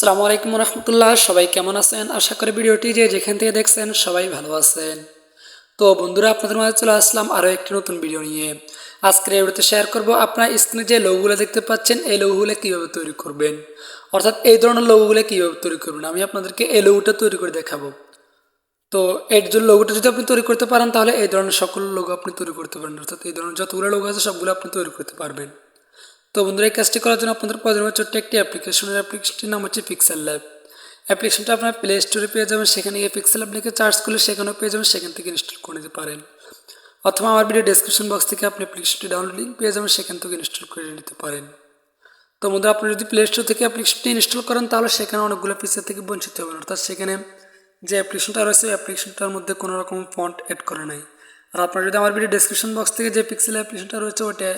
সালামু আলাইকুম রহমতুল্লাহ, সবাই কেমন আছেন? আশা করি ভিডিওটি যে যেখান থেকে দেখছেন সবাই ভালো আছেন। তো বন্ধুরা, আপনাদের মাঝে চলে আসলাম আরও একটি নতুন ভিডিও নিয়ে। আজকের এই ভিডিওতে শেয়ার করব আপনার স্ক্রিনে যে লোগোগুলো দেখতে পাচ্ছেন, এই লোগোগুলো কীভাবে তৈরি করবেন? অর্থাৎ এই ধরনের লোগোগুলো কীভাবে তৈরি করবেন? আমি আপনাদেরকে এই লোগোটা তৈরি করে দেখাবো। তো এর জন্য লোগোটা যদি আপনি তৈরি করতে পারেন, তাহলে এই ধরনের সকল লোগো আপনি তৈরি করতে পারেন অর্থাৎ এই ধরনের যতগুলো লোগো আছে, সবগুলো আপনি তৈরি করতে পারবেন। তো বন্ধুরা, এই কাজটি করার জন্য আপনাদের প্রয়োজন হবে ছোট্ট একটি অ্যাপ্লিকেশনের অ্যাপ্লিকেশনটির নাম হচ্ছে পিক্সেল ল্যাব অ্যাপ্লিকেশনটা আপনার প্লে স্টোরে পেয়ে যাবেন, সেখানে গিয়ে পিক্সেল লিখে চার্জ করলে সেখানেও পেয়ে যাবেন, সেখান থেকে ইনস্টল করে নিতে পারেন। অথবা আমার ভিডিও ডেসক্রিপশন বক্স থেকে আপনি অ্যাপ্লিকেশনটি ডাউনলোড লিঙ্ক পেয়ে যাবেন, সেখান থেকে ইনস্টল করে নিতে পারেন। তো বন্ধুরা, আপনি যদি প্লে স্টোর থেকে অ্যাপ্লিকেশনটি ইনস্টল করেন, তাহলে সেখানে অনেকগুলো ফিচার থেকে বঞ্চিত হবেন। অর্থাৎ সেখানে যে অ্যাপ্লিকেশনটা রয়েছে অ্যাপ্লিকেশনটার মধ্যে কোনো রকম ফন্ট অ্যাড করা নাই। আর আপনার যদি আমার ভিডিও ডেসক্রিপশন বক্স থেকে যে পিক্সেল অ্যাপ্লিকেশনটা রয়েছে ওটা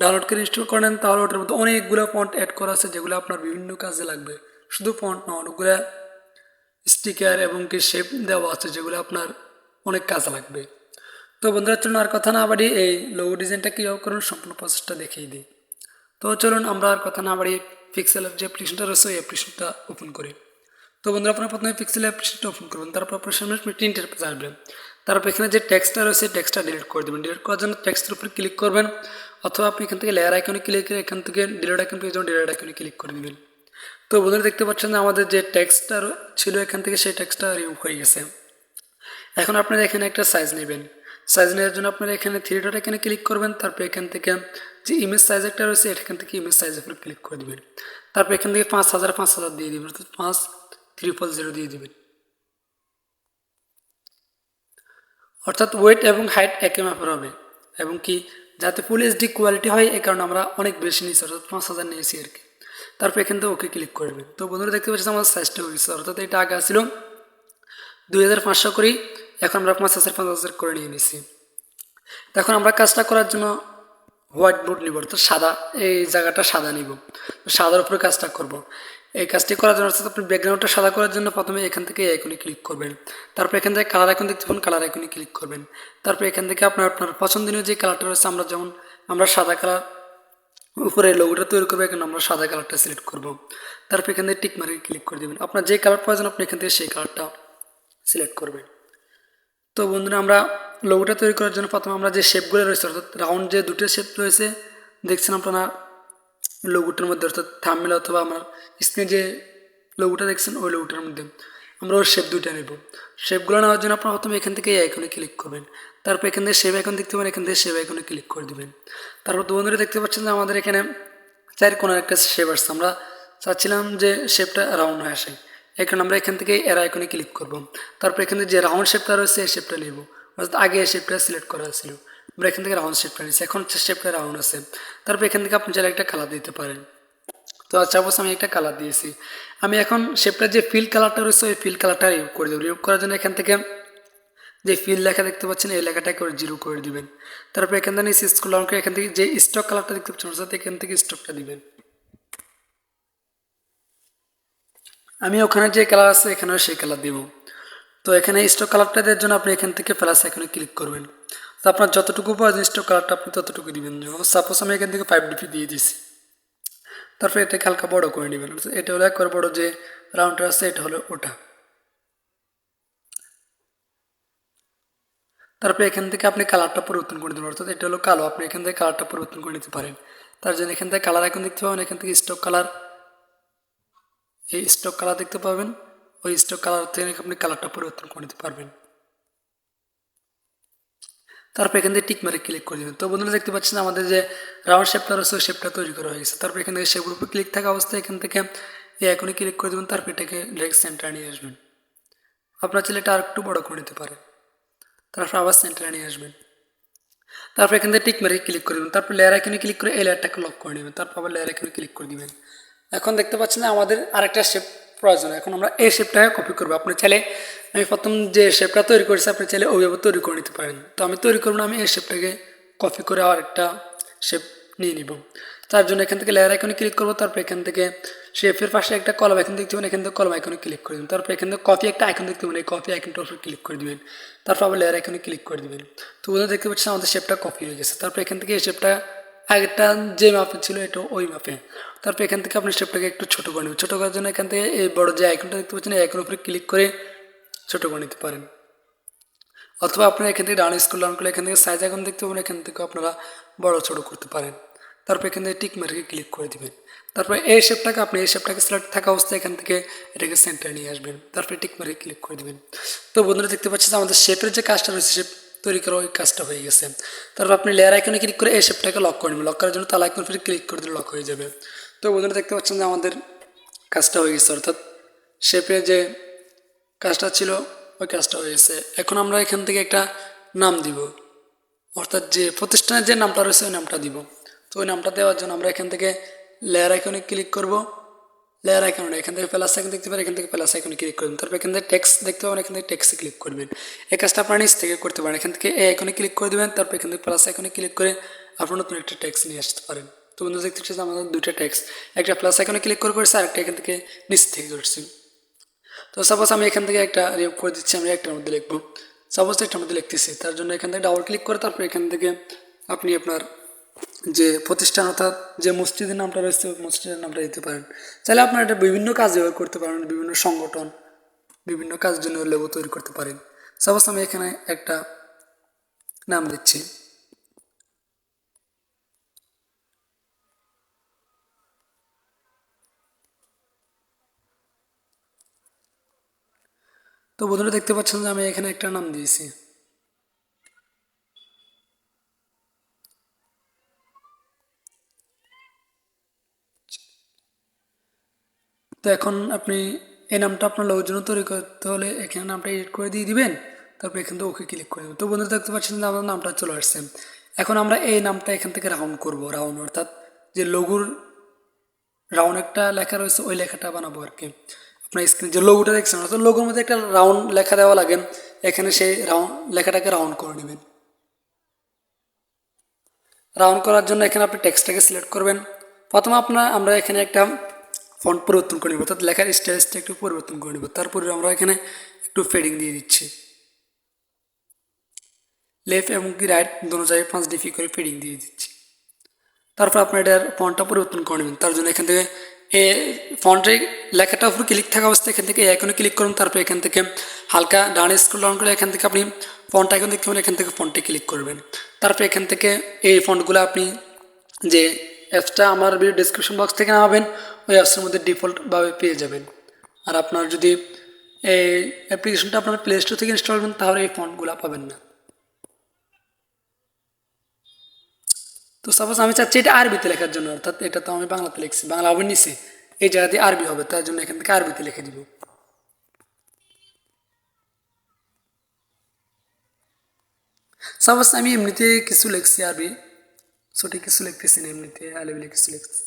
ডাউনলোড করে ইনস্টল করেন তাহলে ওটার মধ্যে অনেকগুলো ফন্ট অ্যাড করা আছে যেগুলো আপনার বিভিন্ন কাজে লাগবে। শুধু ফন্ট না, অনেকগুলো স্টিকার এবং কি শেপ দেওয়া আছে যেগুলো আপনার অনেক কাজে লাগবে। তো বন্ধুরা, চলুন আর কথা না বাড়ি এই লোগো ডিজাইনটা কীভাবে করুন সম্পূর্ণ প্রসেসটা দেখিয়ে দিই। তো চলুন আমরা আর কথা না বাড়ি পিক্সেলের যে অ্যাপ্লিকেশনটা রয়েছে, ওই অ্যাপ্লিকেশনটা ওপেন করি। তো বন্ধুরা, আপনারা প্রথমে পিক্সেল অ্যাপ্লিকেশনটা ওপেন করবেন তারপর আপনার সামনে প্রিন্টের পেজ আসবে তারপর এখানে যে টেক্সটটা রয়েছে টেক্সটটা ডিলিট করে দেবেন। ডিলিট করার জন্য টেক্সটের উপর ক্লিক করবেন। অথবা আপনি এখান থেকে লেয়ার আইকনে ক্লিক করে এখান থেকে ডিলিট আইকন পেয়ে যাবেন ডিলিট আইকনে ক্লিক করে দেবেন। তো বন্ধুরা দেখতে পাচ্ছেন যে আমাদের যে টেক্সটটা ছিল, এখান থেকে সেই টেক্সটটা রিমুভ হয়ে গেছে। এখন আপনারা এখানে একটা সাইজ নেবেন। সাইজ নেওয়ার জন্য আপনারা এখানে থ্রি ডট এখানে ক্লিক করবেন, তারপর এখান থেকে যে ইমেজ সাইজ একটা রয়েছে এখান থেকে ইমেজ সাইজের উপরে ক্লিক করে দেবেন। তারপর এখান থেকে পাঁচ হাজার পাঁচ হাজার দিয়ে দেবেন, অর্থাৎ পাঁচ ট্রিপল জিরো দিয়ে দেবেন। অর্থাৎ ওয়েট এবং হাইট একই মাপের হবে। এবং কি? যাতে ফুল এইচডি কোয়ালিটি হয় এই কারণে আমরা অনেক বেশি নিয়েছি, অর্থাৎ পাঁচ হাজার নিয়েছি আর কি। তারপর এখান থেকে ওকে ক্লিক করবেন তো বন্ধুরা দেখতে পাচ্ছি আমাদের সাইজটা হয়ে গেছে অর্থাৎ এটা আগে ছিল দুই হাজার পাঁচশো করি, এখন আমরা পাঁচ হাজার পাঁচ হাজার করে নিয়ে নিছি এখন আমরা কাজটা করার জন্য হোয়াইট বোর্ড নিব, অর্থাৎ সাদা, এই জায়গাটা সাদা নিব। সাদার উপরে কাজটা করব। এই কাজটি করার জন্য অর্থাৎ আপনি ব্যাকগ্রাউন্ডটা সাদা করার জন্য প্রথমে এখান থেকে আইকনে ক্লিক করবেন। তারপর এখান থেকে কালার আইকন দেখতে পাবেন কালার আইকনে ক্লিক করবেন। তারপর এখান থেকে আপনার আপনার পছন্দনীয় যে কালারটা রয়েছে, আমরা যেমন, আমরা সাদা কালার উপরে লোগোটা তৈরি করব, এখানে আমরা সাদা কালারটা সিলেক্ট করব। তারপর এখান থেকে টিক মার্কে ক্লিক করে দেবেন। আপনার যে কালার প্রয়োজন, আপনি এখান থেকে সেই কালারটা সিলেক্ট করবেন। তো বন্ধুরা, আমরা লোগোটা তৈরি করার জন্য প্রথমে আমরা যে শেপগুলো রয়েছে, অর্থাৎ রাউন্ড যে দুটো শেপ রয়েছে, দেখছেন আপনারা? লোগোটার মধ্যে, অর্থাৎ থামমিল অথবা আমার স্ক্রিনে যে লোগোটা দেখছেন, ওই লোগোটার মধ্যে আমরা ওই শেপ দুইটা নেব। শেপগুলো নেওয়ার জন্য আপনারা প্রথমে এখান থেকে এই আইকনে ক্লিক করবেন। তারপর এখান থেকে শেপ আইকন দেখতে পাবেন এখান থেকে শেপ আইকনে ক্লিক করে দেবেন। তারপর দু বন্ধুরা দেখতে পাচ্ছেন যে আমাদের এখানে চার কোনো একটা শেপ আসছে। আমরা চাচ্ছিলাম যে শেপটা রাউন্ড হয়ে আসে। এখন আমরা এখান থেকে এর আইকনে ক্লিক করব। তারপর এখানে যে রাউন্ড শেপটা রয়েছে, এই শেপটা নেব। অর্থাৎ আগে এই শেপটা সিলেক্ট করা ছিল। আমরা এখান থেকে রাউন্ড শেপটা নিচ্ছি। এখন শেপটা রাউন্ড আছে। তারপর এখান থেকে আপনি চাইলে একটা কালার দিতে পারেন। তো আচ্ছা অবশ্য আমি একটা কালার দিয়েছি। আমি এখন শেপটার যে ফিল কালারটা রয়েছে, ওই ফিল কালারটা রিমুভ করে দেবো। রিমুভ করার জন্য এখান থেকে যে ফিল লেখা দেখতে পাচ্ছেন, এই লেখাটাকে জিরো করে দিবেন। তারপর এখান থেকে স্কুল করে এখান থেকে যে স্টক কালারটা দেখতে পাচ্ছেন এখান থেকে স্টকটা দিবেন। আমি ওখানে যে কালার আছে, এখানেও সেই কালার দিব। তো এখানে স্টক কালারটা দেওয়ার জন্য আপনি এখান থেকে প্লাস এখানে ক্লিক করবেন। তো আপনার যতটুকু স্টক কালারটা আপনি ততটুকু দিবেন। সাপোজ আমি এখান থেকে ফাইভ ডিপি দিয়ে দিছি। তারপরে এটাকে হালকা বড় করে নেবেন। এটা হলো একবার বড় যে রাউন্ডটা আছে, এটা হলো ওটা। তারপরে এখান থেকে আপনি কালারটা পরিবর্তন করে দেবেন। অর্থাৎ এটা হলো কালো। আপনি এখান থেকে কালারটা পরিবর্তন করে নিতে পারেন। তার জন্য এখান থেকে কালার এখন দেখতে পাবেন, এখান থেকে স্টক কালার এই স্টক কালার দেখতে পাবেন। ওই স্টক কালার থেকে আপনি কালারটা পরিবর্তন করে নিতে পারবেন। তারপর এখান থেকে টিক মারে ক্লিক করে দেবেন। তো বন্ধুরা দেখতে পাচ্ছেন আমাদের যে রাউন্ড শেপটা রয়েছে, ওই শেপটা তৈরি করা হয়ে গেছে। তারপর এখান থেকে শেপের উপর ক্লিক থাকা অবস্থায় এখান থেকে এই এখনই ক্লিক করে দেবেন, তারপর এটাকে লেগ সেন্টার নিয়ে আসবেন। আপনার ছেলে এটা আর একটু বড় করে নিতে পারে তারপর আবার সেন্টারে নিয়ে আসবেন। তারপর এখান থেকে টিক মারে ক্লিক করে দেবেন। তারপর লেয়ার আইকনে ক্লিক করে এই লেয়ারটাকে লক করে নেবেন। তারপর আবার লেয়ার আইকনে ক্লিক করে দিবেন। এখন দেখতে পাচ্ছেন আমাদের আরেকটা শেপ প্রয়োজন। এখন আমরা এই শেপটাকে কপি করব। আপনি চাইলে, আমি প্রথম যে শেপটা তৈরি করেছি, আপনি চাইলে ওইভাবে তৈরি করে নিতে পারেন। তো আমি তৈরি করব না, আমি এই শেপটাকে কপি করে আবার একটা শেপ নিয়ে নিব। তার জন্য এখান থেকে লেয়ার আইকনে ক্লিক করব, তারপর এখান থেকে শেপের পাশে একটা কলম আইকন দেখতে পাবেন, এখান থেকে কলম আইকনে ক্লিক করে দেবেন। তারপর এখান থেকে কপি একটা আইকন দেখতে পাবেন, এই কপি আইকনটার উপর ক্লিক করে দেবেন। তারপর আবার লেয়ার আইকনে ক্লিক করে দেবেন। তো ওদের দেখতে পাচ্ছেন আমাদের শেপটা কপি হয়ে গেছে। তারপর এখান থেকে এই শেপটা আগেরটা যে মাপে ছিল এটা ওই মাপে। তারপর এখান থেকে আপনি স্টেপটাকে একটু ছোটো করে নেবেন। ছোটো করার জন্য এখান থেকে এই বড় যে আইকনটা দেখতে পাচ্ছেন, এই আইকনের উপরে ক্লিক করে ছোটো করে নিতে পারেন। অথবা আপনারা এখান থেকে ডাউন স্কুল ডাউন করলে এখান থেকে সাইজ আইকন দেখতে পাবেন, এখান থেকে আপনারা বড় ছোটো করতে পারেন। তারপর এখান থেকে টিক মার্কে ক্লিক করে দিবেন। তারপর এই শেপটাকে আপনি এই শেপটাকে সিলেক্ট থাকা অবস্থায় এখান থেকে এটাকে সেন্টারে নিয়ে আসবেন। তারপরে টিক মার্কে ক্লিক করে দিবেন। তো বন্ধুরা দেখতে পাচ্ছেন যে আমাদের শেপের যে কাজটা রয়েছে শেপ তৈরি করা ওই কাজটা হয়ে গেছে। তারপর আপনি লেয়ার আইকনে ক্লিক করে এই শেপটাকে লক করে নেবেন। লক করার জন্য তার আইকন ফিরে ক্লিক করে দিলে লক হয়ে যাবে। তো বন্ধুরা দেখতে পাচ্ছেন যে আমাদের কাজটা হয়ে গেছে। অর্থাৎ শেপে যে কাজটা ছিল, ওই কাজটা হয়ে গেছে। এখন আমরা এখান থেকে একটা নাম দিব। অর্থাৎ যে প্রতিষ্ঠানের যে নামটা রয়েছে, ওই নামটা দিব। তো ওই নামটা দেওয়ার জন্য আমরা এখান থেকে লেয়ার আইকনে ক্লিক করব। লেয়ার আইকনে এখান থেকে প্লাস আইকন দেখতে পারেন এখান থেকে প্লাস আইকনে ক্লিক করবেন তারপর এখান থেকে টেক্সট দেখতে পাবেন এখান থেকে টেক্সটে ক্লিক করবেন এই কাজটা আপনার নিচ থেকে করতে পারেন এখান থেকে এই আইকনে ক্লিক করে দেবেন তারপর এখান থেকে প্লাস আইকনে ক্লিক করে আপনার নতুন একটা ট্যাক্স নিয়ে আসতে পারেন তো বন্ধু দেখতে পাচ্ছি আমাদের দুটো ট্যাক্স একটা প্লাস আইকনে ক্লিক করে করেছি আর একটা এখান থেকে নিচ থেকে করছি তো সাপোজ আমি এখান থেকে একটা রিভ করে দিচ্ছি আমি একটার মধ্যে লিখব সাপোজ একটার মধ্যে লিখতেছি তার জন্য এখান থেকে ডাবল ক্লিক করে তারপর এখান থেকে আপনি আপনার যে প্রতিষ্ঠান অর্থাৎ যে মসজিদের নামটা রয়েছে মসজিদের নামটা দিতে পারেন। চাইলে আপনারা এটা বিভিন্ন কাজ ব্যবহার করতে পারেন, বিভিন্ন সংগঠন, বিভিন্ন কাজের জন্য লেবু তৈরি করতে পারেন। সাপোজ আমি এখানে একটা নাম দিচ্ছি। তো বন্ধুরা দেখতে পাচ্ছেন যে আমি এখানে একটা নাম দিয়েছি। তো এখন আপনি এই নামটা আপনার লোকের জন্য তৈরি করতে হলে এখানে নামটা এডিট করে দিয়ে দিবেন, তারপর এখান থেকে ওকে ক্লিক করে দেবেন। তো বন্ধুরা দেখতে পাচ্ছেন যে আমার নামটা চলে আসছে। এখন আমরা এই নামটা এখান থেকে রাউন্ড করব রাউন্ড অর্থাৎ যে লঘুর রাউন্ড একটা লেখা রয়েছে, ওই লেখাটা বানাবো আর কি। আপনার স্ক্রিন যে লোগোটা দেখছেন, অর্থাৎ লোগোর মধ্যে একটা রাউন্ড লেখা দেওয়া লাগে, এখানে সেই রাউন্ড লেখাটাকে রাউন্ড করে নেবেন। রাউন্ড করার জন্য এখানে আপনি টেক্সটটাকে সিলেক্ট করবেন। প্রথমে আপনার আমরা এখানে একটা ফন্ট পরিবর্তন করে নেব, অর্থাৎ লেখার স্টাইলসটা একটু পরিবর্তন করে নেব। তারপরে আমরা এখানে একটু ফেডিং দিয়ে দিচ্ছি। লেফট এবং কি রাইট দোনো জায়গায় পাঁচ ডিফি করে ফেডিং দিয়ে দিচ্ছি। তারপর আপনার এটার ফন্টটা পরিবর্তন করে নেবেন। তার জন্য এখান থেকে এ ফন্টে লেখাটার উপর ক্লিক থাকা অবস্থায় এখান থেকে এখনে ক্লিক করুন। তারপর এখান থেকে হালকা ডান স্ক্রল ডাউন করে এখান থেকে আপনি ফন্ট আইকন দেখতে পাবেন এখান থেকে ফন্টে ক্লিক করবেন। তারপর এখান থেকে এই ফন্টগুলো আপনি যে অ্যাপসটা আমার ভিডিও ডিসক্রিপশন বক্স থেকে নামাবেন, ওই অ্যাপসের মধ্যে ডিফল্টভাবে পেয়ে যাবেন। আর আপনার যদি এই অ্যাপ্লিকেশনটা আপনার প্লে স্টোর থেকে ইনস্টল করবেন তাহলে এই ফন্টগুলো পাবেন না। তো সাপোজ আমি চাচ্ছি এটা আরবিতে লেখার জন্য, অর্থাৎ এটা তো আমি বাংলাতে লিখছি, বাংলা হবে নিচে। এই জায়গাতে আরবি হবে, তার জন্য এখান থেকে আরবিতে লিখে দিব। সাপোজ আমি এমনিতে কিছু লিখছি আরবি ছোটো কিছু লিখতেছি না এমনিতে আলেবিলে কিছু লিখছি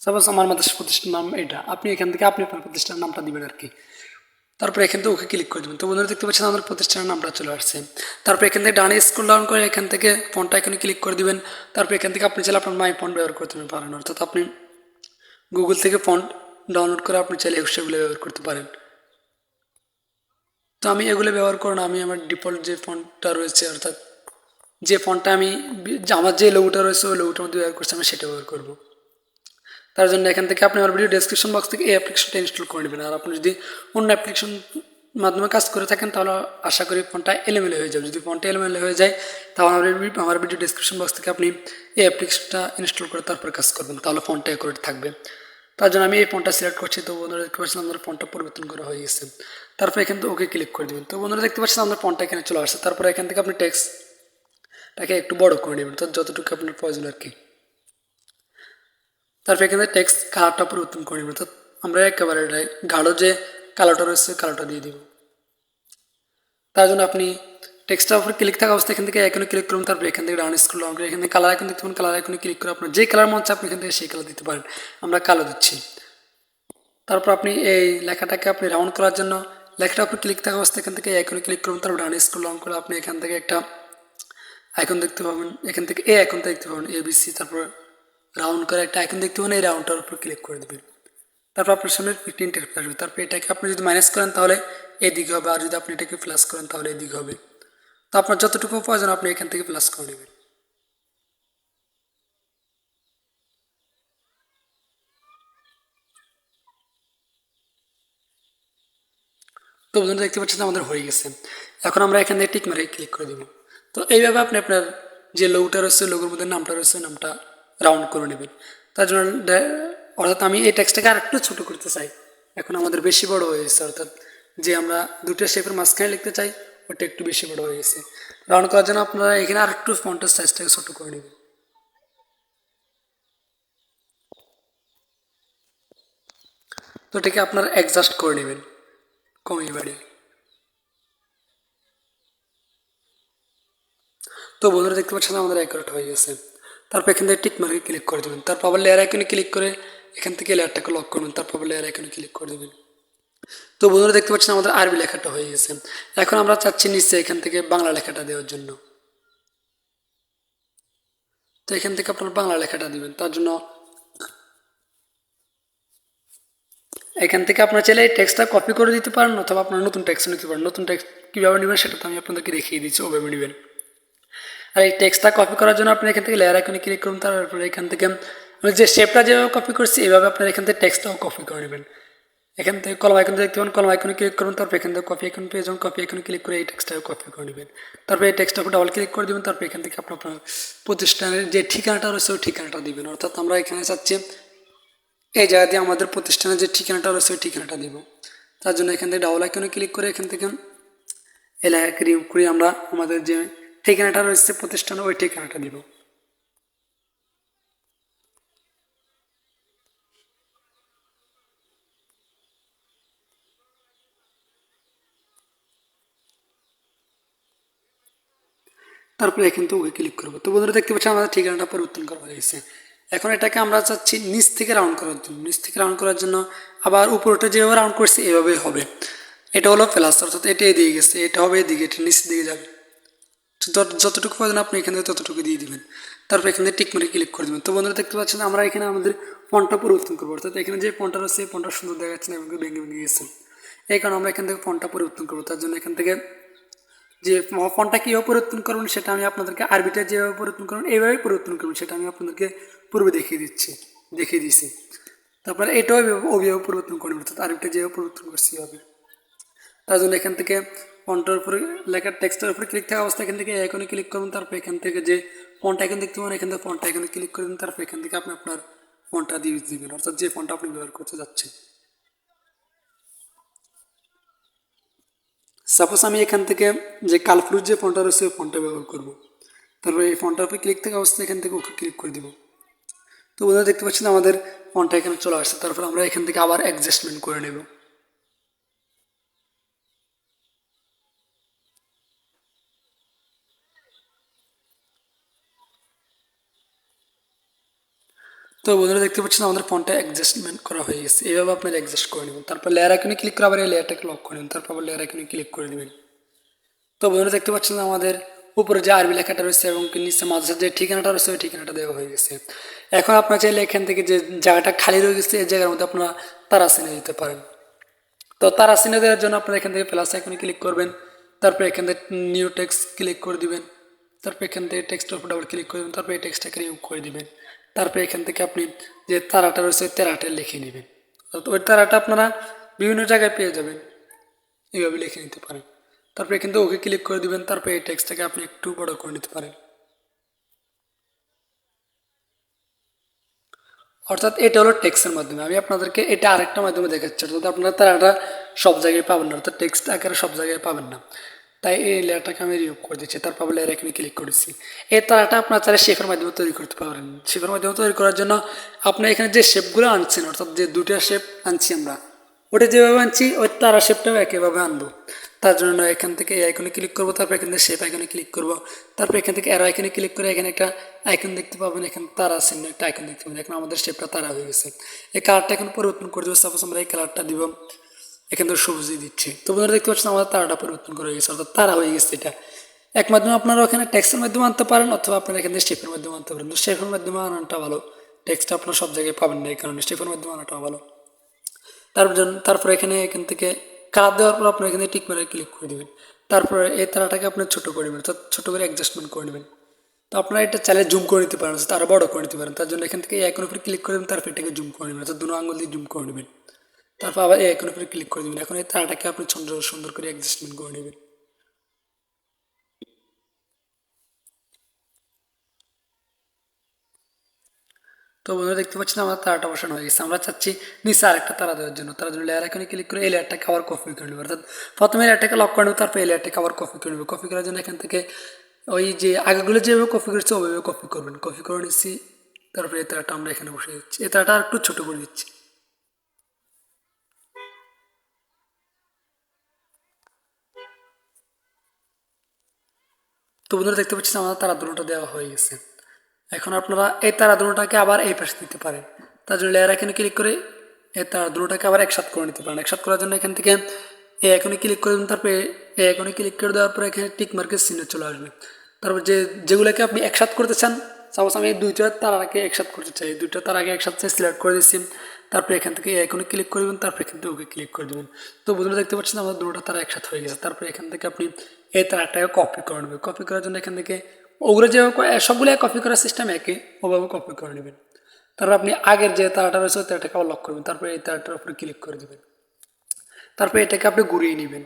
সাপোজ আমার মাদ্রাসা প্রতিষ্ঠানের নাম এটা। আপনি এখান থেকে আপনি আপনার প্রতিষ্ঠানের নামটা দিবেন আর কি। তারপর এখান থেকে ওকে ক্লিক করে দেবেন। তো বন্ধুরা, দেখতে পাচ্ছেন আমাদের প্রতিষ্ঠানের নামটা চলে আসছে। তারপর এখান থেকে ডানে স্কুল ডাউন করে এখান থেকে ফোনটা এখানে ক্লিক করে দিবেন। তারপর এখান থেকে আপনি চাইলে আপনার মাই ফোন ব্যবহার করতে পারেন। অর্থাৎ আপনি গুগল থেকে ফোন ডাউনলোড করে আপনি চাইলে সেগুলো ব্যবহার করতে পারেন। তো আমি এগুলো ব্যবহার করো না, আমি আমার ডিফল্ট যে ফোনটা রয়েছে, অর্থাৎ যে ফোনটা আমি আমার যে লোগোটা রয়েছে, ওই লোগোটার মধ্যে ব্যবহার করছি, আমি সেটা ব্যবহার করব। তার জন্য এখান থেকে আপনি আমার ভিডিও ডেসক্রিপশন বক্স থেকে এই অ্যাপ্লিকেশনটা ইনস্টল করে নেবেন। আর আপনি যদি অন্য অ্যাপ্লিকেশন মাধ্যমে কাজ করে থাকেন, তাহলে আশা করি ফোনটা এলোমেলো হয়ে যাবে। যদি ফোনটা এলোমেলো হয়ে যায়, তাহলে আমার আমার ভিডিও ডেসক্রিপশন বক্স থেকে আপনি এই অ্যাপ্লিকেশনটা ইনস্টল করে তারপর কাজ করবেন। তাহলে ফোনটা অ্যাকুরেট থাকবে। তার জন্য আমি এই ফোনটা সিলেক্ট করছি। তো বন্ধুরা, দেখতে পাচ্ছেন আমাদের ফোনটা পরিবর্তন করা হয়ে গেছে। তারপর এখান থেকে ওকে ক্লিক করে দেবেন। তো বন্ধুরা, দেখতে পাচ্ছেন আমাদের ফোনটা এখানে চলে আসছে। তারপরে এখান থেকে আপনি টেক্সটটাকে একটু বড় করে নেবেন তো যতটুকু আপনার প্রয়োজন আর কি। তারপর এখানে টেক্সট কালারটা পরিবর্তন করে নেবেন, অর্থাৎ আমরা একেবারে গাঢ় যে কালারটা রয়েছে কালারটা দিয়ে দিব। তার জন্য আপনি টেক্সটের উপর ক্লিক থাকা অবস্থায় এখান থেকে এখানে ক্লিক করুন, তারপর এখান থেকে ডাউন স্ক্রল ডাউন করে এখানে কালার এখন দেখতে পারেন কালার এখন ক্লিক করে আপনার যে কালার মন আপনি এখান থেকে সেই কালার দিতে পারেন। আমরা কালো দিচ্ছি। তারপর আপনি এই লেখাটাকে আপনি রাউন্ড করার জন্য লেখাটার উপর ক্লিক থাকা অবস্থায় এখান থেকে এখানে ক্লিক করুন, তারপর ডাউন স্ক্রল করে আপনি এখান থেকে একটা আইকন দেখতে পাবেন, এখান থেকে এ আইকনটা দেখতে পাবেন এ বি সি তারপর রাউন্ড করে একটা আইকন দেখতে পাবেন, এই রাউন্ডটার উপর ক্লিক করে দেবেন। তারপর আপনার সামনে ফিফটি ইন্টারফেস আসবে। তারপর এটাকে আপনি যদি মাইনাস করেন তাহলে এদিকে হবে, আর যদি আপনি এটাকে প্লাস করেন তাহলে এদিকে হবে। তো আপনার যতটুকু প্রয়োজন আপনি এখান থেকে প্লাস করে নেবেন। তো বন্ধুরা দেখতে পাচ্ছেন আমাদের হয়ে গেছে। এখন আমরা এখান থেকে টিক মারে ক্লিক করে দিব। তো এইভাবে আপনি আপনার যে লোগোটা রয়েছে লোগোর মধ্যে নামটা রয়েছে, নামটা রাউন্ড করে নেবেন। তার জন্য অর্থাৎ আমি এই টেক্সটটাকে আরেকটু ছোটো করতে চাই। এখন আমাদের বেশি বড় হয়ে গেছে, অর্থাৎ যে আমরা দুটো শেপের মাঝখানে লিখতে চাই, ওটা একটু বেশি বড় হয়ে গেছে। রাউন্ড করার জন্য আপনারা এখানে আরেকটু ফন্টের সাইজটাকে ছোটো করে নেবেন। তো এটাকে আপনারা অ্যাডজাস্ট করে নেবেন। কমিয়ে বাড়িয়ে। তো বন্ধুরা দেখতে পাচ্ছেন আমাদের অ্যাকুরেট হয়ে গেছে। তারপর এখান থেকে টিক মার্কে ক্লিক করে দেবেন। তারপর আবার লেয়ার আইকনে ক্লিক করে এখান থেকে লেয়ারটাকে লক করবেন। তারপর আবার লেয়ার আইকনে ক্লিক করে দেবেন। তো বন্ধুরা দেখতে পাচ্ছেন আমাদের আরবি লেখাটা হয়ে গেছে। এখন আমরা চাচ্ছি নিচে এখান থেকে বাংলা লেখাটা দেওয়ার জন্য। তো এখান থেকে আপনার বাংলা লেখাটা দিবেন। তার জন্য এখান থেকে আপনার চাইলে এই টেক্সটটা কপি করে দিতে পারেন অথবা আপনার নতুন টেক্সট নিতে পারেন। নতুন টেক্সট কীভাবে নেবেন সেটা তো আমি আপনাদেরকে দেখিয়ে দিচ্ছি ওভাবে নেবেন। আর এই টেক্সটটা কপি করার জন্য আপনি এখান থেকে লেয়ার আইকনে ক্লিক করুন, তারপরে এখান থেকে আমি যে শেপটা যেভাবে কপি করছি, এভাবে আপনার এখান থেকে টেক্সটটাও কপি করে নেবেন। এখান থেকে কলম আইকন দেখতে পাবেন কলম আইকনে ক্লিক করুন, তারপর এখান থেকে কপি আইকন পেয়ে যাবেন কপি আইকনে ক্লিক করে এই টেক্সটটাও কপি করে নেবেন। তারপর এই টেক্সটটার উপর ডাবল ক্লিক করে দেবেন, তারপর এখান থেকে আপনার আপনার প্রতিষ্ঠানের যে ঠিকানাটা রয়েছে, ওই ঠিকানাটা দিবেন। অর্থাৎ আমরা এখানে চাচ্ছি এই জায়গা দিয়ে আমাদের প্রতিষ্ঠানের যে ঠিকানাটা রয়েছে, ওই ঠিকানাটা দিব। তার জন্য এখান থেকে ডাবল আইকনে ক্লিক করে এখান থেকে এলাকা ক্রিম করে আমরা আমাদের যে ঠিকানাটা রয়েছে, প্রতিষ্ঠানে ওই ঠিকানাটা দিব। তারপরে এখান থেকে ওকে ক্লিক করব। তো বন্ধুরা দেখতে পাচ্ছি আমাদের ঠিকানাটা পরিবর্তন করা হয়েছে এখন এটাকে আমরা চাচ্ছি নিচ থেকে রাউন্ড করার জন্য। নিচ থেকে রাউন্ড করার জন্য আবার উপরটা যেভাবে রাউন্ড করছি, এভাবেই হবে। এটা হলো প্লাস অর্থাৎ এটা এদিকে গেছে, এটা হবে এদিকে, এটা নিচের দিকে যাবে। যতটুকু প্রয়োজন আপনি এখান ততটুকু দিয়ে দিবেন। তারপর এখানে টিক মারে ক্লিক করে দেবেন। তো বন্ধুরা দেখতে পাচ্ছেন, আমরা এখানে আমাদের ফন্টটা পরিবর্তন করব। অর্থাৎ এখানে যে ফন্টটা রয়েছে এই ফন্টটা সুন্দর দেখা যাচ্ছে না এবং ভেঙে ভেঙে গেছে। এই কারণে আমরা এখান থেকে ফন্টটা পরিবর্তন করব। তার জন্য এখান থেকে যে ফোনটা কীভাবে পরিবর্তন করবেন, সেটা আমি আপনাদেরকে আরবিটা যেভাবে পরিবর্তন করবেন এইভাবেই পরিবর্তন করবেন, সেটা আমি আপনাদেরকে পূর্বে দেখিয়ে দিচ্ছি, দেখিয়ে দিয়েছি। তারপরে এটাও ওইভাবে পরিবর্তন করে নেবেন অর্থাৎ আরবিটা যেভাবে পরিবর্তন করছি হবে তার জন্য এখান থেকে ফন্টের উপরে লেখার টেক্সটের উপরে ক্লিক থাকা অবস্থা এখান থেকে এখনই ক্লিক করুন, তারপর এখান থেকে যে ফন্টটা এখন দেখতে পাবেন এখান থেকে ফন্টটা এখানে ক্লিক করে দিন তারপর এখান থেকে আপনি আপনার ফোনটা দিয়ে দিবেন। অর্থাৎ যে ফোনটা আপনি ব্যবহার করতে যাচ্ছেন। সাপোজ আমি এখান থেকে যে কালফ্রুট যে ফোনটা রয়েছে, ওই ফোনটা ব্যবহার করব। তারপরে এই ফোনটার উপরে ক্লিক থাকা অবস্থা এখান থেকে ওকে ক্লিক করে দিব। তো বন্ধুরা, দেখতে পাচ্ছেন আমাদের ফোনটা এখানে চলে আসছে। তারপর আমরা এখান থেকে আবার অ্যাডজাস্টমেন্ট করে নেব। তো বন্ধুরা দেখতে পাচ্ছেন আমাদের ফোনটা অ্যাডজাস্টমেন্ট করা হয়ে গেছে। এইভাবে আপনার অ্যাডজাস্ট করে নেবেন। তারপর লেয়ার আইকনে ক্লিক করে আবার এই লেয়ারটাকে লক করে নেবেন। তারপর আবার লেয়ার আইকনে ক্লিক করে দেবেন তো বন্ধুরা দেখতে পাচ্ছেন আমাদের উপরে যে আরবি লেখাটা রয়েছে এবং নিচে মাঝে যে ঠিকানাটা রয়েছে, ওই ঠিকানাটা দেওয়া হয়ে গেছে। এখন আপনার চাইলে এখান থেকে যে জায়গাটা খালি রয়ে গেছে, এই জায়গার মধ্যে আপনারা তারা চিনে দিতে পারেন। তো তারা চিনে দেওয়ার জন্য আপনারা এখান থেকে প্লাস আইকনে ক্লিক করবেন। তারপর এখান থেকে নিউ টেক্সট ক্লিক করে দিবেন। তারপর এখান থেকে টেক্সটের উপর ডাবল ক্লিক করবেন তারপর এই টেক্সটটাকে রিমুভ করে দিবেন। তারপর এখান থেকে আপনি যে তারাটা রয়েছে, ওই তারাটা লিখে নেবেন। ওই তারাটা আপনারা বিভিন্ন জায়গায় পেয়ে যাবেন। এইভাবে লিখে নিতে পারেন। তারপরে কিন্তু ওকে ক্লিক করে দিবেন। তারপরে এই টেক্সটটাকে আপনি একটু বড় করে নিতে পারেন। অর্থাৎ এটা হলো টেক্সটের মাধ্যমে। আমি আপনাদেরকে এটা আরেকটা মাধ্যমে দেখাচ্ছি। অর্থাৎ আপনারা তারাটা সব জায়গায় পাবেন না। অর্থাৎ টেক্সট আকারে সব জায়গায় পাবেন না। তাই এই লেয়ারটাকে আমি রিমুভ করে দিচ্ছি, তারপর লেয়ার এখানে ক্লিক করেছি। এই তারাটা আপনার চাইলে শেপের মাধ্যমে তৈরি করতে পারেন। শেপের মাধ্যমে তৈরি করার জন্য আপনি এখানে যে শেপগুলো আনছেন, অর্থাৎ যে দুটা শেপ আনছি আমরা, ওটা যেভাবে আনছি, ওই তারা শেপটাও একইভাবে আনব। তার জন্য এখান থেকে এই আইকনে ক্লিক করব, তারপর এখান থেকে শেপ আইকনে ক্লিক করব, তারপর এখান থেকে অ্যারো আইকনে ক্লিক করে এখানে একটা আইকন দেখতে পাবেন, এখানে তারা চিহ্ন একটা আইকন দেখতে পাবেন। এখন আমাদের শেপটা তারা হয়ে গেছে। এই কালারটা এখন পরিবর্তন করে দেবো সাপোজ আমরা এই কালারটা দিব। এখান থেকে সবজি দিচ্ছে। তো বন্ধুরা দেখতে পাচ্ছেন, আমাদের তারাটা পরিবর্তন করে গেছে, অর্থাৎ তারা হয়ে গেছে এটা। এক মাধ্যমে আপনারা ওখানে ট্যাক্সের মাধ্যমে আনতে পারেন, অথবা আপনারা এখান থেকে শেপের মাধ্যমে আনতে পারেন। তো শেপের মাধ্যমে আনাটা ভালো। ট্যাক্সটা আপনারা সব জায়গায় পাবেন না এই কারণে শেপের মাধ্যমে আনাটা ভালো। তারপর তারপর এখানে এখান থেকে কালার দেওয়ার পর আপনার এখানে টিক মেরে ক্লিক করে দেবেন। তারপরে এই তারাটাকে আপনি ছোটো করে নেবেন, অর্থাৎ ছোটো করে অ্যাডজাস্টমেন্ট করে নেবেন। তো আপনারা এটা চাইলে জুম করে নিতে পারেন তারও বড় করে নিতে পারেন। তার জন্য এখান থেকে আইকনের উপরে ক্লিক করে দেবেন, তারপর এটাকে জুম করে নেবেন, অর্থাৎ দুটো আঙুল দিয়ে জুম করে নেবেন। তারপর আবার আইকনের উপরে ক্লিক করে দেবেন। এখন এই তারাটাকে আপনি সুন্দর সুন্দর করে অ্যাডজাস্টমেন্ট করে নেবেন। তো বন্ধুরা, দেখতে পাচ্ছেন আমার তারাটা বসানো হয়ে গেছে। আমরা চাচ্ছি নিচে আরেকটা তারা দেওয়ার জন্য। তার জন্য লেয়ার এখানে ক্লিক করে এই লেয়ারটাকে আবার কপি করে নেবে। অর্থাৎ প্রথমে লেয়ারটাকে লক করে নেবে, তারপর এই লেয়ারটাকে আবার কপি করে নেবে। কপি করার জন্য এখান থেকে ওই যে আগেগুলো যেভাবে কপি করেছে ওইভাবে কপি করবেন। কপি করে নিচ্ছি, তারপরে এই তারাটা আমরা এখানে বসে দিচ্ছি। এই তারাটা আর একটু ছোটো করে দিচ্ছি। তো বন্ধুরা দেখতে পাচ্ছেন আমাদের তারা দুটোটা দেওয়া হয়ে গেছে। এখন আপনারা এই তারা দুটোটাকে আবার এই পাশে দিতে পারেন। তার জন্য লেয়ার এখানে ক্লিক করে এই তারা দুটোটাকে আবার একসাথে করে নিতে পারেন। একসাথ করার জন্য এখান থেকে এই এখনই ক্লিক করে দেবেন তারপরে এই এখনই ক্লিক করে দেওয়ার পরে এখানে টিক মার্কের চিহ্ন চলে আসবে। তারপর যে যেগুলোকে আপনি একসাথে করতে চান সাপোজ আমি দুইটা তারাকে একসাথে করতে চাই দুইটা তারাকে একসাথে সিলেক্ট করে দিচ্ছি তারপরে এখান থেকে এখনে ক্লিক করে দেবেন, তারপরে এখান থেকে ওকে ক্লিক করে দেবেন। তো বন্ধুরা দেখতে পাচ্ছেন আমাদের দুটো তারা একসাথে হয়ে গেছে। তারপরে এখান থেকে আপনি এই তারাটাকে কপি করে নেবেন। কপি করার জন্য এখান থেকে ওগুলো যেভাবে সবগুলো কপি করার সিস্টেম একে ওভাবে কপি করে নেবেন। তারপর আপনি আগের যে তারাটা রয়েছে, তারাটাকে আবার লক করবেন। তারপরে এই তারাটার উপরে ক্লিক করে দেবেন। তারপরে এটাকে আপনি ঘুরিয়ে নেবেন।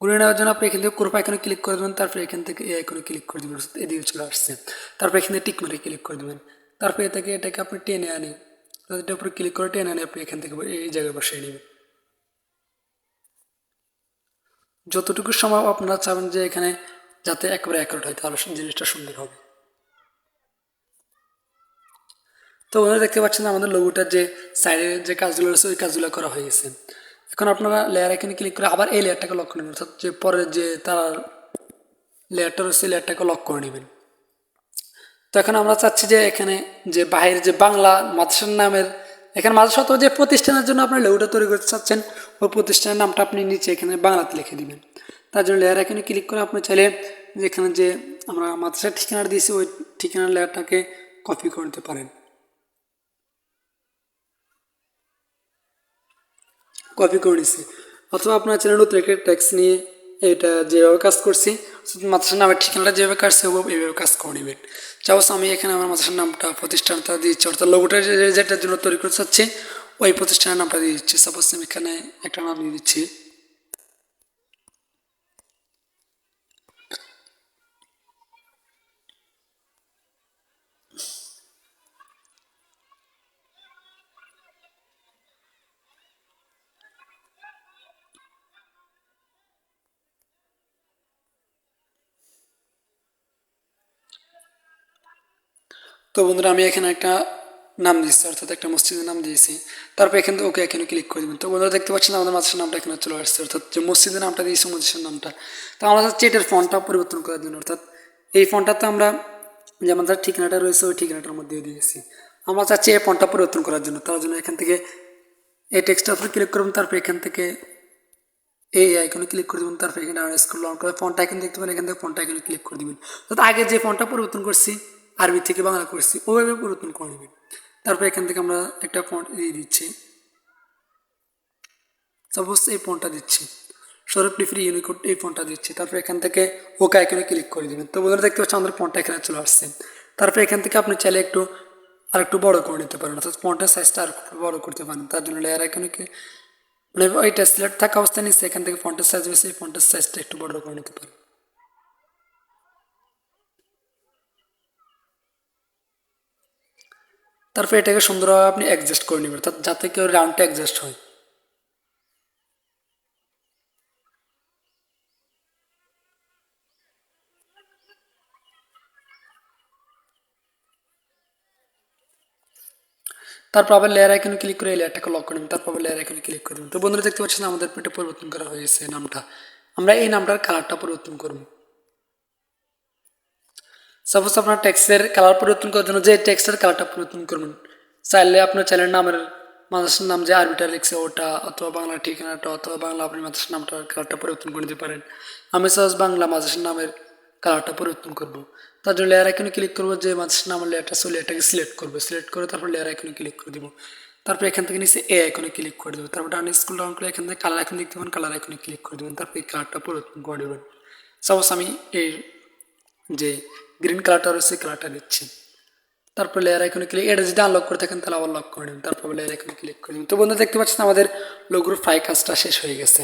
ঘুরিয়ে নেওয়ার জন্য আপনি এখান থেকে কোরপা এখানে ক্লিক করে দেবেন। তারপরে এখান থেকে এই আইকনে ক্লিক করে দেবেন। এদিকে চলে আসছে। তারপরে এখানে টিক মারে ক্লিক করে দেবেন। তারপরে এ থেকে এটাকে আপনি টেনে আনি। এটার উপরে ক্লিক করে টেনে আপনি এখান থেকে এই জায়গায় বসিয়ে নেবেন। যতটুকু সময় আপনারা চাবেন যে এখানে যাতে একেবারে অ্যাকুরেট হয়, তাহলে জিনিসটা সুন্দর হবে। তো ওনারা দেখতে পাচ্ছেন আমাদের লোগোটার যে সাইডে যে কাজগুলো রয়েছে, ওই কাজগুলো করা হয়ে গেছে। এখন আপনারা লেয়ার এখানে ক্লিক করে আবার এই লেয়ারটাকে লক করে নেবেন, অর্থাৎ যে পরের যে তার লেয়ারটা রয়েছে লেয়ারটাকে লক করে নেবেন। তো এখন আমরা চাচ্ছি যে এখানে যে বাইরের যে বাংলা মাদ্রাসার নামের এখানে মাদ্রাসা তো যে প্রতিষ্ঠানের জন্য আপনার লোগোটা তৈরি করতে চাচ্ছেন, ওই প্রতিষ্ঠানের নামটা আপনি নিচে এখানে বাংলাতে লিখে দিবেন। তার জন্য লেয়ার এখানে ক্লিক করে আপনি চাইলে যেখানে যে আমরা মাদ্রাসার ঠিকানা দিয়েছি, ওই ঠিকানার লেয়ারটাকে কপি করে নিতে পারেন। কপি করে নিছি। অথবা আপনার চ্যানেল নতুন একটা ট্যাক্স নিয়ে এটা যেভাবে কাজ করছি, মাদ্রাসার নামের ঠিকানাটা যেভাবে কাজ সেভাবে এইভাবে কাজ করে নেবেন। চাপস আমি এখানে আমার মাদ্রাসার নামটা, প্রতিষ্ঠানটা দিচ্ছি। অর্থাৎ লোগোটা যেটার জন্য তৈরি করতে চাচ্ছি ওই প্রতিষ্ঠানের নামটা দিয়ে দিচ্ছি। সাপোজ আমি এখানে একটা নাম দিয়ে দিচ্ছি। তো বন্ধুরা, আমি এখানে একটা নাম দিয়েছি, অর্থাৎ একটা মসজিদের নাম দিয়েছি। তারপর এখান থেকে ওকে এখানে ক্লিক করে দেবেন। তো বন্ধুরা, দেখতে পাচ্ছেন আমাদের মাদ্রাসার নামটা এখানে চলে আসছে, অর্থাৎ যে মসজিদের নামটা দিয়েছি, মসজিদের নামটা। তো আমরা চাচ্ছি এটার ফন্টটা পরিবর্তন করার জন্য অর্থাৎ এই ফোনটা তো আমরা যে আমাদের ঠিকানাটা রয়েছে, ওই ঠিকানাটার মধ্যে দিয়েছি। আমরা চাচ্ছি এই ফোনটা পরিবর্তন করার জন্য, তার জন্য এখান থেকে এই টেক্সটার উপরে ক্লিক করবেন তারপর এখান থেকে এই আইকনে ক্লিক করে দেবেন, তারপর এখানে স্ক্রল ডাউন করে ফোনটা আইকন দেখতে পাবেন এখান থেকে ফোনটা আইকনে ক্লিক করে দিবেন। অর্থাৎ আগে যে ফোনটা পরিবর্তন করছি আরবি থেকে বাংলা করছি ওইভাবে পরিবর্তন করে নেবেন। তারপর এখান থেকে আমরা একটা ফন্ট দিয়ে দিচ্ছি। সাপোজ এই ফোনটা দিচ্ছি। সৌরভ ফ্রি ইউনিকোড এই ফোনটা দিচ্ছি। তারপর এখান থেকে ওকে আইকনে ক্লিক করে দেবেন। তো বন্ধুরা দেখতে পাচ্ছেন আমাদের ফোনটা এখানে চলে আসছে। তারপর এখান থেকে আপনি চাইলে একটু আর একটু বড় করে নিতে পারেন। অর্থাৎ ফোনটার সাইজটা আর একটু বড় করতে পারেন। তার জন্য লেয়ার আইকনে মানে ওইটা সিলেক্ট থাকা অবস্থায় নিচ্ছে এখান থেকে ফোনটার সাইজ বেশি ফোনটার সাইজটা একটু বড় করে নিতে পারেন। তারপর এটাকে সুন্দরভাবে আপনি অ্যাডজাস্ট করে নেবেন অর্থাৎ যাতে কেউ রাউন্ডটা অ্যাডজাস্ট হয়। তারপর আবার লেয়ার আইকনে ক্লিক করে লেয়ারটাকে লক করে নেবেন, তারপর আবার লেয়ার আইকনে ক্লিক করে দেবেন। তো বন্ধুরা দেখতে পাচ্ছেন আমাদের পেটে পরিবর্তন করা হয়েছে নামটা। আমরা এই নামটার কালারটা পরিবর্তন করব। সাপোজ আপনার টেক্সটের কালার পরিবর্তন করার জন্য যে টেক্সটের কালারটা পরিবর্তন করবেন, চাইলে আপনার চ্যানেলের নামের মাদ্রাসার নাম যে আরবিটা লিখছে ওটা অথবা বাংলা ঠিকানাটা অথবা বাংলা আপনি মাদ্রাসার নামটার কালারটা পরিবর্তন করে দিতে পারেন। আমি সাজ বাংলা মাদ্রাসার নামের কালারটা পরিবর্তন করব। তার জন্য লেয়ার আইকনে ক্লিক করব যে মাদ্রাসার নামের লেয়ারটা সো লেয়ারটাকে সিলেক্ট করব। সিলেক্ট করে তারপর লেয়ার আইকনে ক্লিক করে দিব। তারপর এখান থেকে নিচে এ আইকনে ক্লিক করে দেবো। তারপর ডান স্কুল ডাউন করে এখান থেকে কালার আইকন দেখতে পাবেন কালার আইকনে ক্লিক করে দেবেন। তারপর এই কালারটা পরিবর্তন করে দেবেন সাপোজ আমি এই যে গ্রিন কালারটা রয়েছে কালারটা দিচ্ছি তারপর লেয়ার আইকনে ক্লিক এটা যদি আনলক করে থাকেন, তাহলে আবার লক করে নেবেন। তারপর লেয়ার আইকনে ক্লিক করে নেবেন। তো বন্ধু দেখতে পাচ্ছেন আমাদের লোগোর ফ্রাই কাজটা শেষ হয়ে গেছে।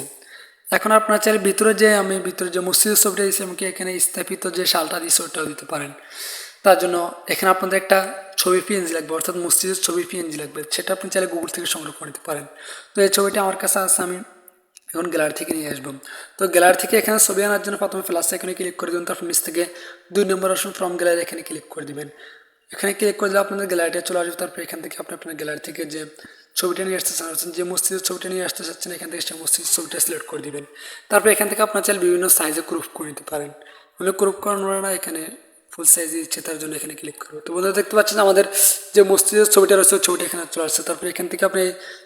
এখন আপনার চাইলে ভিতরে যে আমি ভিতরে যে মসজিদের ছবিটা দিয়েছি আমাকে এখানে স্থাপিত যে শালটা দিয়েছি, ওটাও দিতে পারেন। তার জন্য এখানে আপনাদের একটা ছবি পিএনজি লাগবে, অর্থাৎ মসজিদের ছবি পিএনজি লাগবে। সেটা আপনি চাইলে গুগল থেকে সংগ্রহ করে নিতে পারেন। তো এই ছবিটা আমার কাছে আছে, আমি এখন গ্যালারি থেকে নিয়ে আসব। তো গ্যালারি থেকে এখানে ছবি আনার জন্য প্রথমে প্লাস এখানে ক্লিক করে দেবেন, তারপর নিচ থেকে দুই নম্বর অপশন ফ্রম গ্যালারি এখানে ক্লিক করে দিবেন। এখানে ক্লিক করে দিলে আপনাদের গ্যালারিটা চলে আসবে, তারপর এখান থেকে আপনি আপনার গ্যালারি থেকে যে ছবিটা নিয়ে আসতে চাচ্ছেন, যে মসজিদের ছবিটা নিয়ে আসতে চাচ্ছেন, এখান থেকে সেই মসজিদের ছবিটা সিলেক্ট করে দিবেন। তারপর এখান থেকে আপনার চাইলে বিভিন্ন সাইজে ক্রুপ করে নিতে পারেন। আমি ক্রুপ করানো না এখানে ফুল সাইজ ইচ্ছে তার জন্য এখানে ক্লিক করব। তো বন্ধুরা, দেখতে পাচ্ছেন আমাদের যে মসজিদের ছবিটা রয়েছে ছবিটা এখানে চলে আসছে। তারপরে এখান থেকে আপনি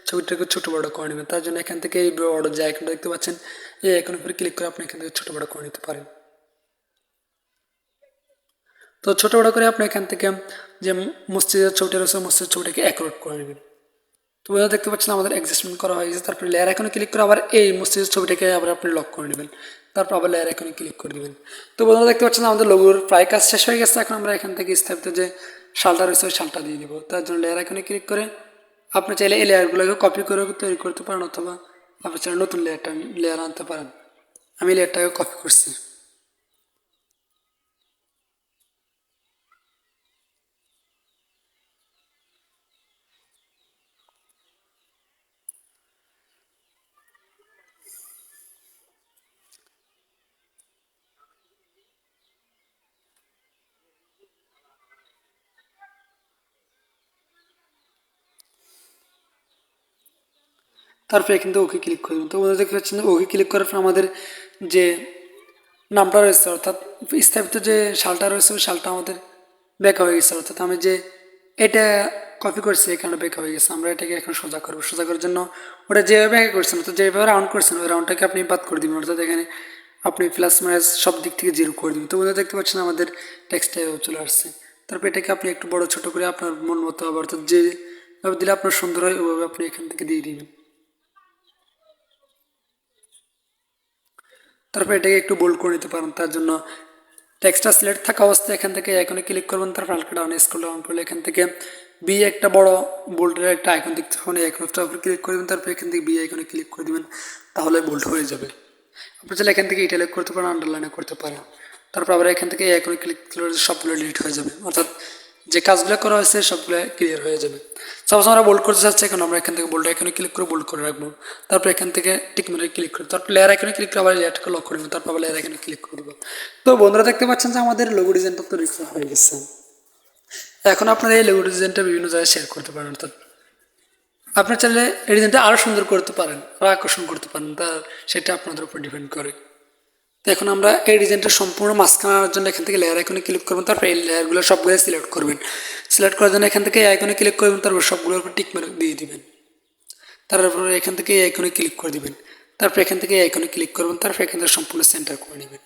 ছবিটাকে ছোটো বড়ো করে নেবেন। তার জন্য এখান থেকে এই বড় যে আইকনটা দেখতে পাচ্ছেন, এই আইকনের উপরে ক্লিক করে আপনি এখান থেকে ছোটো বড়ো করে নিতে পারেন। তো ছোটো বড়ো করে আপনি এখান থেকে যে মসজিদের ছবিটা রয়েছে, মসজিদের ছবিটাকে অ্যাকোরেট করে নেবেন। তো বন্ধুরা, দেখতে পাচ্ছেন আমাদের অ্যাডজাস্টমেন্ট করা হয়েছে তারপরে লেয়ার এখনও ক্লিক করে আবার এই মসজিদের ছবিটাকে আবার আপনি লক করে নেবেন। তারপর আবার লেয়ার এখানে ক্লিক করে দেবেন। তো বন্ধুরা দেখতে পাচ্ছেন আমাদের লোগোর প্রায় কাজ শেষ হয়ে গেছে। এখন আমরা এখান থেকে স্থাপিত যে শালটা রয়েছে, ওই শালটা দিয়ে দিব। তার জন্য লেয়ার এখানে ক্লিক করে আপনি চাইলে এই লেয়ারগুলোকে কপি করে তৈরি করতে পারেন, অথবা আপনি চাইলে নতুন লেয়ারটা লেয়ার আনতে পারেন। আমি লেয়ারটাকে কপি করছি। তারপরে এখান থেকে ওকে ক্লিক করবেন তো বন্ধুরা দেখতে পাচ্ছেন, ওকে ক্লিক করার পর আমাদের যে নামটা রয়েছে, অর্থাৎ স্থাপিত যে শালটা রয়েছে, ওই শালটা আমাদের বেঁকা হয়ে গেছে। অর্থাৎ আমি যে এটা কপি করছি, এখানে বেঁকা হয়ে গেছে। আমরা এটাকে এখন সোজা করব। সোজা করার জন্য ওটা যেভাবে বেঁকা করছেন, অর্থাৎ যেভাবে রাউন্ড করছেন, ওই রাউন্ডটাকে আপনি বাদ করে দিবেন। অর্থাৎ এখানে আপনি প্লাস মাইনাস সব দিক থেকে জিরো করে দিবেন। তো বন্ধুরা দেখতে পাচ্ছেন আমাদের টেক্সটটা চলে আসছে। তারপর এটাকে আপনি একটু বড় ছোট করে আপনার মন মতো হবে অর্থাৎ যেভাবে দিলে আপনার সুন্দর হয় ওইভাবে আপনি এখান থেকে দিয়ে দিবেন। তারপর এটাকে একটু বোল্ড করে নিতে পারেন, তার জন্য টেক্সটটা সিলেক্ট থাকা অবস্থায় এখান থেকে এখানে ক্লিক করবেন, তারপর হালকা ডাউন স্ক্রল ডাউন করলে এখান থেকে বি একটা বড় বোল্ডের একটা আইকন দেখতে পাবেন আইকনটার উপর ক্লিক করে দেবেন, তারপর এখান থেকে বি আইকনে ক্লিক করে দেবেন, তাহলে বোল্ড হয়ে যাবে। আপনি চাইলে এখান থেকে ইটালিক করতে পারেন আন্ডারলাইনে করতে পারেন, তারপর আবার এখান থেকে আইকনে ক্লিক করলে সবগুলো ডিলিট হয়ে যাবে, অর্থাৎ যে কাজগুলো করা হয়েছে, সবগুলো ক্লিয়ার হয়ে যাবে। সাপোজ আমরা বোল্ড করতে চাচ্ছি, এখন আমরা এখান থেকে বোল্ড এখানে ক্লিক করে বোল্ড করে রাখব। তারপর এখান থেকে টিক ক্লিক করে, তারপর লেয়ার এখানে ক্লিক করে আবার লেয়ারটাকে লক করে নেব, তারপর আবার লেয়ার এখানে ক্লিক করে দেবো তো বন্ধুরা, দেখতে পাচ্ছেন যে আমাদের লোগো ডিজাইনটা তো রিক্স হয়ে গেছে। এখন আপনারা এই লোগো ডিজাইনটা বিভিন্ন জায়গায় শেয়ার করতে পারেন, অর্থাৎ আপনার চাইলে এই ডিজাইনটা আরও সুন্দর করতে পারেন আরও আকর্ষণ করতে পারেন, তা সেটা আপনাদের উপর ডিপেন্ড করে। এখন আমরা এই ডিজাইনটা সম্পূর্ণ মাঝখানে আনার জন্য এখান থেকে লেয়ার আইকনে ক্লিক করবেন তারপর এই লেয়ারগুলো সবগুলো সিলেক্ট করবেন। সিলেক্ট করার জন্য এখান থেকে আইকনে ক্লিক করবেন, তারপর সবগুলোর উপর টিক মেরে দিয়ে দিবেন। তারপর এখান থেকে এই আইকনে ক্লিক করে দিবেন। তারপর এখান থেকে এই আইকনে ক্লিক করবেন, তারপর এখান থেকে সম্পূর্ণ সেন্টার করে নেবেন।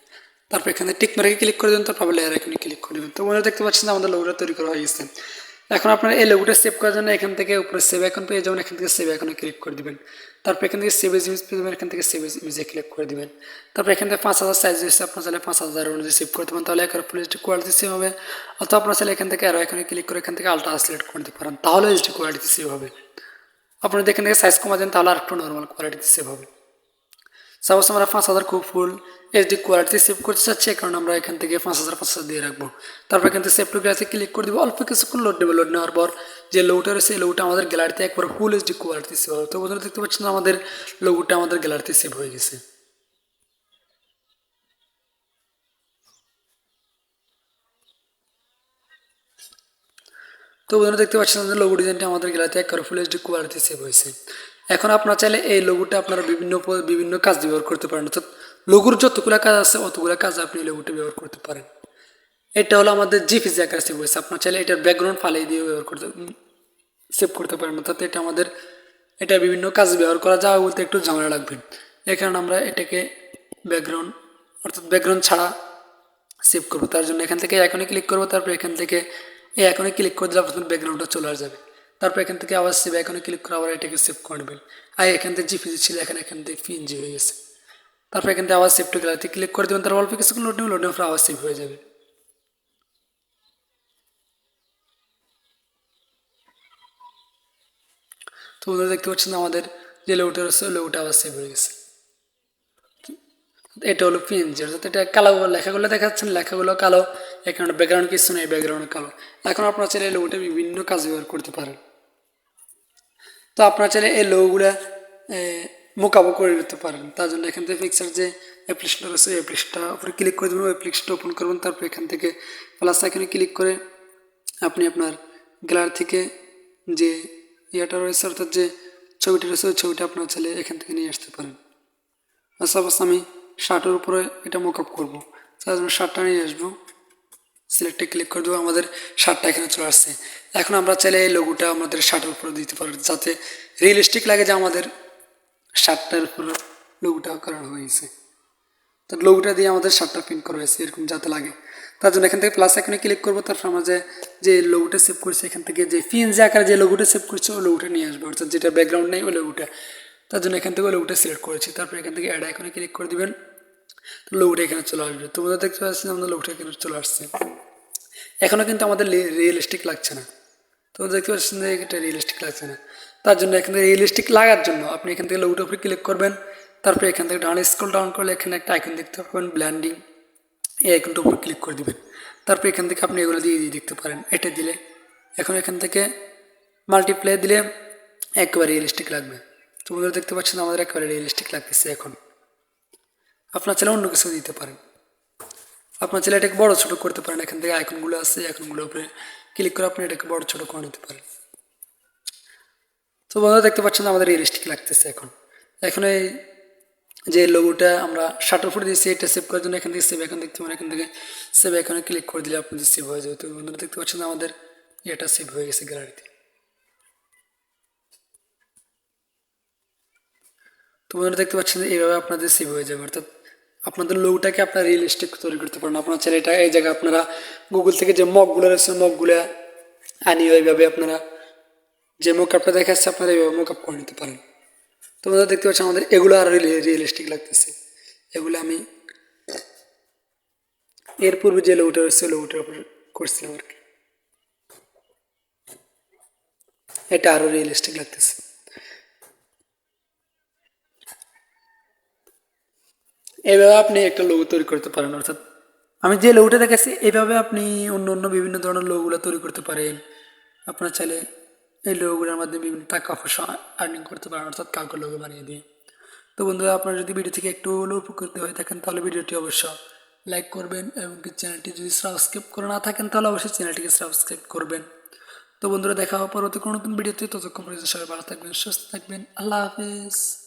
তারপর এখানে টিক মেরে ক্লিক করে দেবেন, তারপর লেয়ার আইকনে ক্লিক করে দেবেন তো মনে দেখতে পাচ্ছেন আমাদের লোগোটা তৈরি করা হয়ে গেছে। এখন আপনার এই লোগোটা সেভ করার জন্য এখান থেকে উপরে সেভ এখন পেয়ে যাবেন, এখান থেকে সেভ আইকনে ক্লিক করে দিবেন। তারপর এখান থেকে সেভ ইমেজ পেয়ে যাবেন, এখান থেকে সেভ ইমেজে ক্লিক করে দিবেন। তারপর এখান থেকে পাঁচ হাজার সাইজ এসে আপনার চাইলে পাঁচ হাজার অনুযায়ী সেভ করতে পারেন তাহলে এখানে ফুল এইচডি কোয়ালিটি সেভ হবে। অথবা আপনার চাইলে এখান থেকে আরও এখানে ক্লিক করে এখান থেকে আলট্রা সিলেক্ট করে দিতে পারেন। তাহলে এইচডি কোয়ালিটি সেভ হবে। আপনি যদি এখান থেকে সাইজ কমা দেন, তাহলে আর একটু নর্মাল কোয়ালিটিতে সেভ হবে। সাপোজ আমরা পাঁচ হাজার খুব ফুল এইচডি কোয়ালিটি সেভ করতে চাচ্ছি কারণ আমরা এখান থেকে পাঁচ হাজার পাঁচ হাজার দিয়ে রাখব। তারপর এখান থেকে সেভ টু গ্যালারিতে ক্লিক করে দিব। অল্প কিছুক্ষণ লোড দেবে লোড নেওয়ার পর যে লোগোটা রয়েছে লোগোটা আমাদের গ্যালারিতে একবার ফুল এইচডি কোয়ালিটি সেভ হবে। তো বন্ধুরা, দেখতে পাচ্ছেন আমাদের লোগোটা আমাদের গ্যালারিতে সেভ হয়ে গেছে। তো বন্ধুরা, দেখতে পাচ্ছেন আমাদের লোগো ডিজাইনটা আমাদের গ্যালারিতে একবার ফুল এইচডি কোয়ালিটি সেভ হয়েছে। এখন আপনার চাইলে এই লোগোটা আপনারা বিভিন্ন বিভিন্ন কাজ ব্যবহার করতে পারেন। অর্থাৎ লোগোর যতগুলো কাজ আছে, অতগুলো কাজ আপনি লোগোটা ব্যবহার করতে পারেন। এটা হলো আমাদের জিপিজি আকারে সেভ হয়েছে। আপনার চাইলে এটার ব্যাকগ্রাউন্ড ফালিয়ে দিয়ে ব্যবহার করতে সেভ করতে পারেন। অর্থাৎ এটা আমাদের এটা বিভিন্ন কাজ ব্যবহার করা যাওয়া বলতে একটু ঝামেলা লাগবে। এই কারণে আমরা এটাকে ব্যাকগ্রাউন্ড অর্থাৎ ব্যাকগ্রাউন্ড ছাড়া সেভ করব। তার জন্য এখান থেকে এখনই ক্লিক করব। তারপর এখান থেকে এই এখনই ক্লিক করে দিলে আপনার ব্যাকগ্রাউন্ডটা চলে যাবে। তারপর এখান থেকে আবার সেভ এখানে ক্লিক করে আবার এটাকে সেভ করে নেবেন। আর এখান থেকে জিপিজি ছিল, এখানে এখান থেকে পিএনজি হয়ে গেছে। তারপর এখান থেকে আবার সেভ টু গ্যালারিতে ক্লিক করে দেবেন তারপর অল্প কিছু লোড নেবেন লোড নেওয়ার পর আবার সেভ হয়ে যাবে। তো বন্ধুরা দেখতে পাচ্ছেন আমাদের যে লোটা রয়েছে লোটা আবার সেভ হয়ে গেছে। এটা হলো পিএনজি অর্থাৎ এটা কালো লেখাগুলো দেখা যাচ্ছে লেখাগুলো কালো, এখানে ব্যাকগ্রাউন্ড কিছু নেই ব্যাকগ্রাউন্ড কালো। এখন আপনারা চাইলে লোটা বিভিন্ন কাজ ব্যবহার করতে পারেন। তো আপনারা চাইলে এই লোগোগুলো মোকাবো করে নিতে পারেন। তার জন্য এখান থেকে পিকচার যে অ্যাপ্লিকেশনটা রয়েছে অ্যাপ্লিকেশনটা উপরে ক্লিক করে দেবেন অ্যাপ্লিকেশনটা ওপেন করবেন, তারপর এখান থেকে প্লাস আইকনে ক্লিক করে আপনি আপনার গ্যালারি থেকে যে ইয়েটা রয়েছে, অর্থাৎ যে ছবিটা রয়েছে, ওই ছবিটা আপনার চাইলে এখান থেকে নিয়ে আসতে পারেন। সাপোজ আমি শার্টের উপরে এটা মোক আপ করব। তার জন্য শার্টটা নিয়ে আসব। সিলেক্টে ক্লিক করে দেবো, আমাদের শার্টটা এখানে চলে আসছে। এখন আমরা চাইলে এই লোগোটা আমাদের শার্টের উপরে দিতে পারি, যাতে রিয়েলিস্টিক লাগে যে আমাদের শার্টটার উপরে লোগোটা করা হয়েছে। তো লোগোটা দিয়ে আমাদের শার্টটা প্রিন্ট করা হয়েছে, এরকম যাতে লাগে। তার জন্য এখান থেকে প্লাস এখানে ক্লিক করব, তারপর আমরা যে যে লোগোটা সেভ করছি, এখান থেকে যে ফিএনজি আকারে যে লোগোটা সেভ করছে, ওই লোগোটা নিয়ে আসবে। অর্থাৎ যেটা ব্যাকগ্রাউন্ড নেই, ওই লোগোটা তার জন্য এখান থেকে ওই লোগোটা সিলেক্ট করেছি। তারপর এখান থেকে অ্যাড আইকনে ক্লিক করে দিবেন। তো লোগোটা এখানে চলে আসবে। তোমরা দেখতে পাচ্ছি আমাদের লোগোটা এখানে চলে আসছে। এখনও কিন্তু আমাদের রিয়েলিস্টিক লাগছে না। তো দেখতে পাচ্ছেন যে এটা রিয়েলিস্টিক লাগছে না। তার জন্য এখান রিয়েলিস্টিক লাগার জন্য আপনি এখান থেকে লোগোটার উপরে ক্লিক করবেন। তারপরে এখান থেকে ডাউন স্ক্রল ডাউন করলে এখানে একটা আইকন দেখতে পাবেন ব্ল্যান্ডিং এই আইকনটার উপর ক্লিক করে দিবেন। তারপরে এখান থেকে আপনি এগুলো দিয়ে দিয়ে দেখতে পারেন। এটা দিলে, এখন এখান থেকে মাল্টিপ্লাই দিলে একেবারে রিয়েলিস্টিক লাগবে। তো বন্ধুরা দেখতে পাচ্ছেন আমাদের একেবারে রিয়েলিস্টিক লাগতেছে এখন। আপনার ছেলে অন্য কিছু দিতে পারেন আপনার ছেলে এটাকে বড় ছোট করতে পারেন এখান থেকে আইকনগুলো আছে আইকনগুলোর উপরে ক্লিক করে আপনি এটাকে বড় ছোট করে নিতে পারেন। তো বন্ধুরা, দেখতে পাচ্ছেন আমাদের রিয়েলিস্টিক লাগতেছে এখন। এখন এই যে লোগোটা আমরা শাটার ফুটে দিয়েছি, এটা সেভ করার জন্য এখান থেকে সেভ এখন দেখতে পারেন। এখান থেকে সেভ এখানে ক্লিক করে দিলে আপনাদের সেভ হয়ে যাবে। তো বন্ধুরা, দেখতে পাচ্ছেন আমাদের এটা সেভ হয়ে গেছে গ্যালারিতে তো বন্ধুরা, দেখতে পাচ্ছেন এইভাবে আপনাদের সেভ হয়ে যাবে, অর্থাৎ আপনাদের লোগোটাকে আপনারা রিয়েলিস্টিক তৈরি করতে পারেন। আপনার ছেলে এটা এই জায়গায় আপনারা গুগল থেকে যে মগগুলো রয়েছে মগগুলো আনিয়ে ওইভাবে আপনারা যে মোকআপটা দেখাচ্ছে, আপনারা এইভাবে আপ করে নিতে পারেন। তো বন্ধুরা দেখতে পাচ্ছেন আমাদের এগুলো আরও রিয়েলিস্টিক লাগতেছে। এগুলো আমি এর পূর্বে যে লোগোটা রয়েছে লোগোটার উপর করছিলাম আর কি। এটা আরও রিয়েলিস্টিক লাগতেছে। এইভাবে আপনি একটা লোগো তৈরি করতে পারেন, অর্থাৎ আমি যে লোগোটা দেখাচ্ছি এইভাবে আপনি অন্য অন্য বিভিন্ন ধরনের লোগোগুলো তৈরি করতে পারেন। আপনার চাইলে এই লোগোগুলোর মাধ্যমে বিভিন্ন টাকা পয়সা আর্নিং করতে পারেন, অর্থাৎ কাউকে লোগো বানিয়ে দিয়ে। তো বন্ধুরা, আপনার যদি ভিডিও থেকে একটু হলেও উপকৃত হয়ে থাকেন, তাহলে ভিডিওটি অবশ্য লাইক করবেন এবং চ্যানেলটি যদি সাবস্ক্রাইব করে না থাকেন, তাহলে অবশ্যই চ্যানেলটিকে সাবস্ক্রাইব করবেন। তো বন্ধুরা, দেখা হওয়ার পরবর্তী কোনো নতুন ভিডিওতে। ততক্ষণ পর্যন্ত সবাই ভালো থাকবেন, সুস্থ থাকবেন। আল্লাহ হাফেজ।